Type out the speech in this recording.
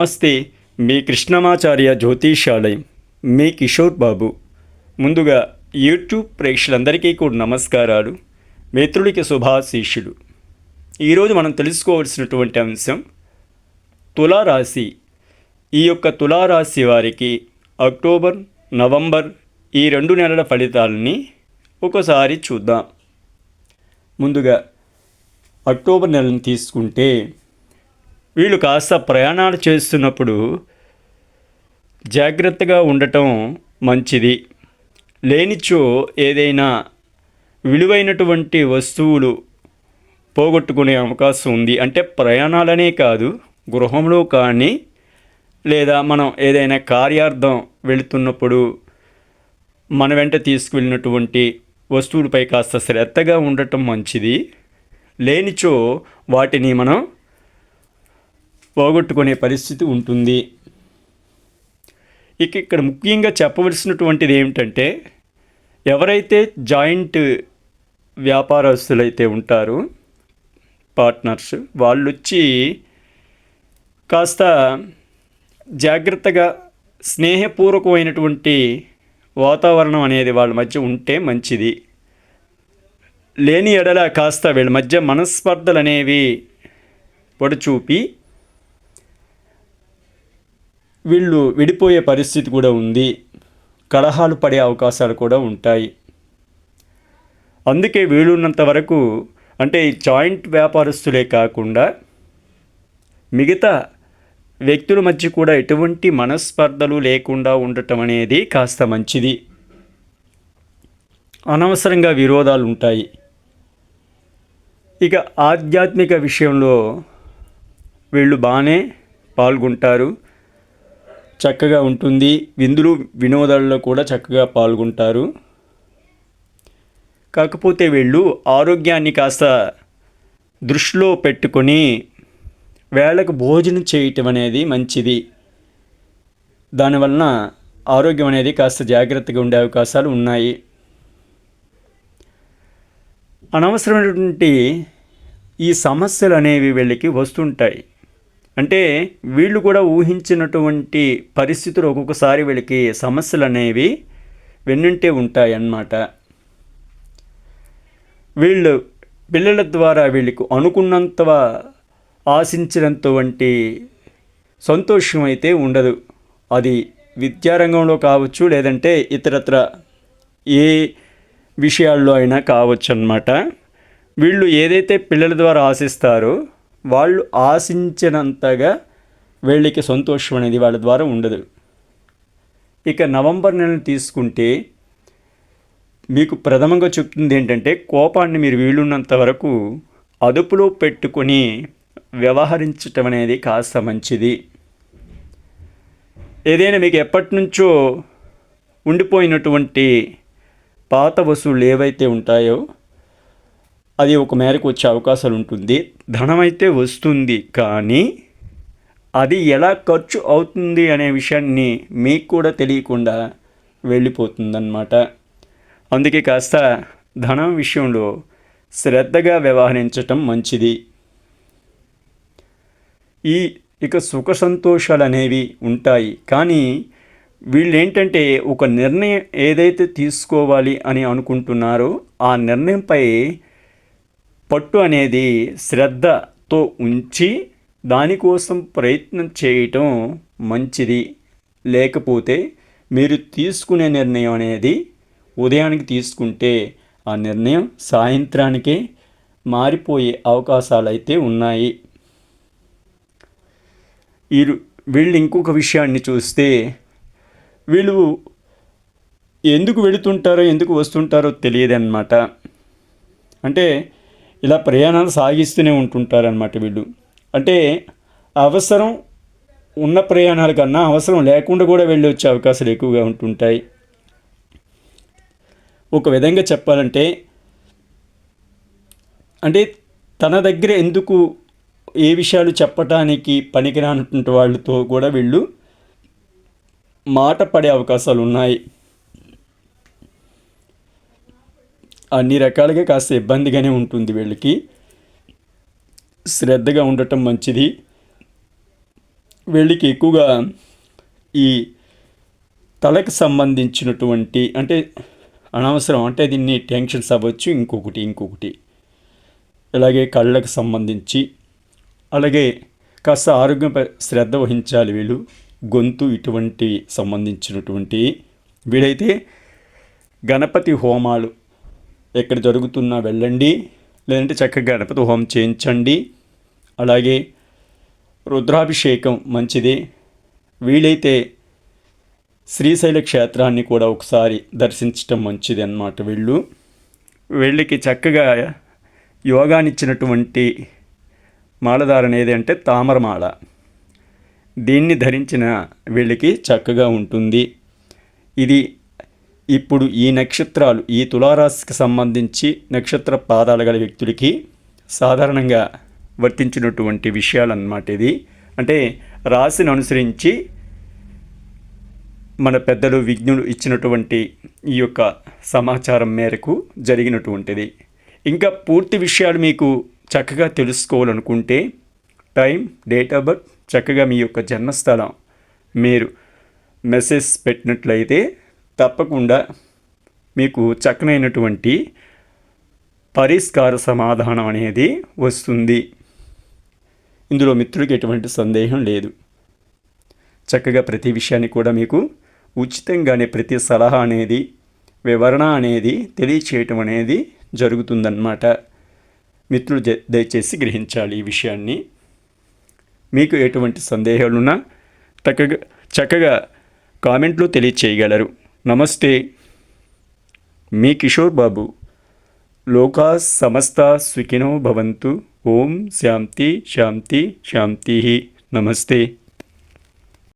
నమస్తే మీ కృష్ణమాచార్య జ్యోతిషాలయం మీ కిషోర్ బాబు. ముందుగా యూట్యూబ్ ప్రేక్షకులందరికీ కూడా నమస్కారాలు. మిత్రుడికి శుభాశీషులు ఈరోజు మనం తెలుసుకోవాల్సినటువంటి అంశం తులారాశి. ఈ యొక్క తులారాశి వారికి అక్టోబర్ నవంబర్ ఈ రెండు నెలల ఫలితాలని ఒకసారి చూద్దాం. ముందుగా అక్టోబర్ నెలను తీసుకుంటే వీళ్ళు కాస్త ప్రయాణాలు చేస్తున్నప్పుడు జాగ్రత్తగా ఉండటం మంచిది. లేనిచో ఏదైనా విలువైనటువంటి వస్తువులు పోగొట్టుకునే అవకాశం ఉంది. అంటే ప్రయాణాలనే కాదు గృహంలో కానీ లేదా మనం ఏదైనా కార్యార్థం వెళుతున్నప్పుడు మన వెంట తీసుకువెళ్ళినటువంటి వస్తువులపై కాస్త శ్రద్ధగా ఉండటం మంచిది. లేనిచో వాటిని మనం పోగొట్టుకునే పరిస్థితి ఉంటుంది. ఇక ఇక్కడ ముఖ్యంగా చెప్పవలసినటువంటిది ఏమిటంటే ఎవరైతే జాయింట్ వ్యాపారస్తులైతే ఉంటారో పార్ట్నర్స్ వాళ్ళు వచ్చి కాస్త జాగ్రత్తగా స్నేహపూర్వకమైనటువంటి వాతావరణం అనేది వాళ్ళ మధ్య ఉంటే మంచిది. లేని ఎడల కాస్త వీళ్ళ మధ్య మనస్పర్ధలు అనేవి పొడచూపి వీళ్ళు విడిపోయే పరిస్థితి కూడా ఉంది. కలహాలు పడే అవకాశాలు కూడా ఉంటాయి. అందుకే వీలున్నంత వరకు అంటే జాయింట్ వ్యాపారస్తులే కాకుండా మిగతా వ్యక్తుల మధ్య కూడా ఎటువంటి మనస్పర్ధలు లేకుండా ఉండటం అనేది కాస్త మంచిది. అనవసరంగా విరోధాలు ఉంటాయి. ఇక ఆధ్యాత్మిక విషయంలో వీళ్ళు బాగానే పాల్గొంటారు. చక్కగా ఉంటుంది. విందులు వినోదాల్లో కూడా చక్కగా పాల్గొంటారు. కాకపోతే వీళ్ళు ఆరోగ్యాన్ని కాస్త దృష్టిలో పెట్టుకొని వేళకు భోజనం చేయటం అనేది మంచిది. దానివలన ఆరోగ్యం అనేది కాస్త జాగ్రత్తగా ఉండే అవకాశాలు ఉన్నాయి. అనవసరమైనటువంటి ఈ సమస్యలు అనేవి వీళ్ళకి వస్తుంటాయి. అంటే వీళ్ళు కూడా ఊహించినటువంటి పరిస్థితులు ఒక్కొక్కసారి వీళ్ళకి సమస్యలు అనేవి వెన్నుంటే ఉంటాయి అన్నమాట. వీళ్ళు పిల్లల ద్వారా వీళ్ళకు అనుకున్నంత ఆశించినంతవంటి సంతోషం అయితే ఉండదు. అది విద్యారంగంలో కావచ్చు లేదంటే ఇతరత్ర ఏ విషయాల్లో అయినా కావచ్చు అన్నమాట. వీళ్ళు ఏదైతే పిల్లల ద్వారా ఆశిస్తారో వాళ్ళు ఆశించినంతగా వీళ్ళకి సంతోషం అనేది వాళ్ళ ద్వారా ఉండదు. ఇక నవంబర్ నెలను తీసుకుంటే మీకు ప్రథమంగా చెప్తుంది ఏంటంటే కోపాన్ని మీరు వీలున్నంత వరకు అదుపులో పెట్టుకొని వ్యవహరించటం అనేది కాస్త మంచిది. ఏదైనా మీకు ఎప్పటి నుంచో ఉండిపోయినటువంటి పాత వస్తువులు ఏవైతే ఉంటాయో అది ఒక మేరకు వచ్చే అవకాశాలు ఉంటుంది. ధనం అయితే వస్తుంది కానీ అది ఎలా ఖర్చు అవుతుంది అనే విషయాన్ని మీకు కూడా తెలియకుండా వెళ్ళిపోతుందన్నమాట. అందుకే కాస్త ధనం విషయంలో శ్రద్ధగా వ్యవహరించటం మంచిది. ఈ ఇక సుఖ సంతోషాలు అనేవి ఉంటాయి కానీ వీళ్ళు ఏంటంటే ఒక నిర్ణయం ఏదైతే తీసుకోవాలి అని అనుకుంటున్నారో ఆ నిర్ణయంపై పట్టు అనేది శ్రద్ధతో ఉంచి దానికోసం ప్రయత్నం చేయటం మంచిది. లేకపోతే మీరు తీసుకునే నిర్ణయం అనేది ఉదయానికి తీసుకుంటే ఆ నిర్ణయం సాయంత్రానికే మారిపోయే అవకాశాలు అయితే ఉన్నాయి. వీరు వీళ్ళు ఇంకొక విషయాన్ని చూస్తే వీళ్ళు ఎందుకు వెళుతుంటారో ఎందుకు వస్తుంటారో తెలియదన్నమాట. అంటే ఇలా ప్రయాణాలు సాగిస్తూనే ఉంటుంటారనమాట వీళ్ళు. అంటే అవసరం ఉన్న ప్రయాణాల కన్నా అవసరం లేకుండా కూడా వెళ్ళి వచ్చే అవకాశాలు ఎక్కువగా ఉంటుంటాయి. ఒక విధంగా చెప్పాలంటే అంటే తన దగ్గర ఎందుకు ఏ విషయాలు చెప్పటానికి పనికిరానటువంటి వాళ్ళతో కూడా వీళ్ళు మాట పడే అవకాశాలు ఉన్నాయి. అన్ని రకాలుగా కాస్త ఇబ్బందిగానే ఉంటుంది వీళ్ళకి. శ్రద్ధగా ఉండటం మంచిది. వీళ్ళకి ఎక్కువగా ఈ తలకు సంబంధించినటువంటి అంటే అనవసరం అంటే దీన్ని టెన్షన్స్ అవ్వచ్చు ఇంకొకటి ఇంకొకటి. అలాగే కళ్ళకు సంబంధించి అలాగే కాస్త ఆరోగ్యంపై శ్రద్ధ వహించాలి వీళ్ళు. గొంతు ఇటువంటి సంబంధించినటువంటి వీడైతే గణపతి హోమాలు ఎక్కడ జరుగుతున్నా వెళ్ళండి లేదంటే చక్కగా గణపతి హోమం చేయించండి. అలాగే రుద్రాభిషేకం మంచిది. వీలైతే శ్రీశైల క్షేత్రాన్ని కూడా ఒకసారి దర్శించటం మంచిది అన్నమాట వీళ్ళు. వీళ్ళకి చక్కగా యోగానిచ్చినటువంటి మాలధార అనేది అంటే తామరమాల. దీన్ని ధరించిన వీళ్ళకి చక్కగా ఉంటుంది. ఇది ఇప్పుడు ఈ నక్షత్రాలు ఈ తులారాశికి సంబంధించి నక్షత్ర పాదాలు గల వ్యక్తులకి సాధారణంగా వర్తించినటువంటి విషయాలు అన్నమాట ఇది. అంటే రాశిని అనుసరించి మన పెద్దలు విజ్ఞులు ఇచ్చినటువంటి ఈ యొక్క సమాచారం మేరకు జరిగినటువంటిది. ఇంకా పూర్తి విషయాలు మీకు చక్కగా తెలుసుకోవాలనుకుంటే టైం డేట్ ఆఫ్ బర్త్ చక్కగా మీ యొక్క జన్మస్థలం మీరు మెసేజ్ పెట్టినట్లయితే తప్పకుండా మీకు చక్కనైనటువంటి పరిష్కార సమాధానం అనేది వస్తుంది. ఇందులో మిత్రుడికి ఎటువంటి సందేహం లేదు. చక్కగా ప్రతి విషయాన్ని కూడా మీకు ఉచితంగానే ప్రతి సలహా అనేది వివరణ అనేది తెలియచేయటం అనేది జరుగుతుందన్నమాట. మిత్రులు దయచేసి గ్రహించాలి ఈ విషయాన్ని. మీకు ఎటువంటి సందేహాలున్నా చక్కగా చక్కగా కామెంట్లో తెలియచేయగలరు. నమస్తే మీ కిషోర్ బాబు లోకా సమస్త సుఖినో భవంతు ఓం శాంతి శాంతి శాంతి నమస్తే